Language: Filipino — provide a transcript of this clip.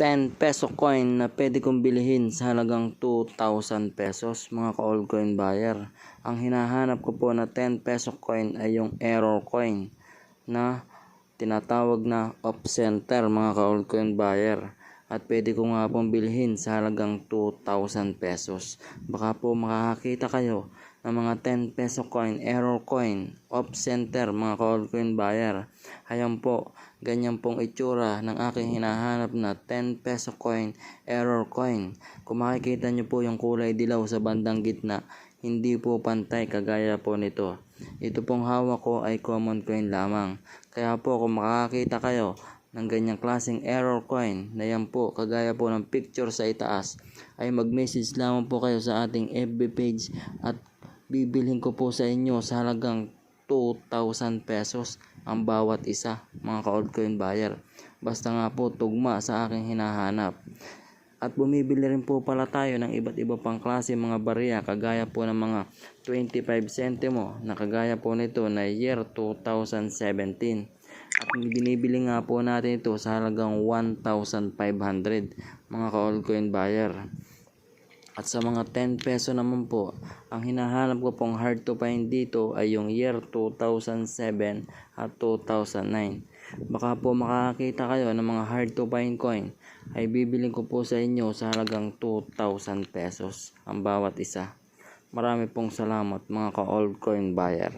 10 peso coin na pwede kong bilhin sa halagang 2,000 pesos mga ka-all coin buyer. Ang hinahanap ko po na 10 peso coin ay yung error coin na tinatawag na off center mga ka-all coin buyer. At pwede ko nga pong bilhin sa halagang 2,000 pesos. Baka po makakakita kayo ng mga 10 peso coin, error coin, off center mga ka-all coin buyer. Ayan po, ganyan pong itsura ng aking hinahanap na 10 peso coin, error coin. Kung makikita nyo po yung kulay dilaw sa bandang gitna, hindi po pantay kagaya po nito. Ito pong hawak ko ay common coin lamang. Kaya po kung makakita kayo ng ganyang klaseng error coin na yan po kagaya po ng picture sa itaas ay mag-message lamang po kayo sa ating FB page at bibilhin ko po sa inyo sa halagang 2,000 pesos ang bawat isa mga ka-old coin buyer. Basta nga po tugma sa aking hinahanap. At bumibili rin po pala tayo ng iba't iba pang klase mga barya kagaya po ng mga 25 centimo na kagaya po nito na year 2017. At binibili nga po natin ito sa halagang 1,500 mga ka-all coin buyer. At sa mga 10 peso naman po, ang hinahanap ko pong hard to find dito ay yung year 2007 at 2009. Baka po makakita kayo ng mga hard to find coin ay bibiling ko po sa inyo sa halagang 2,000 pesos ang bawat isa. Marami pong salamat mga ka-old coin buyer.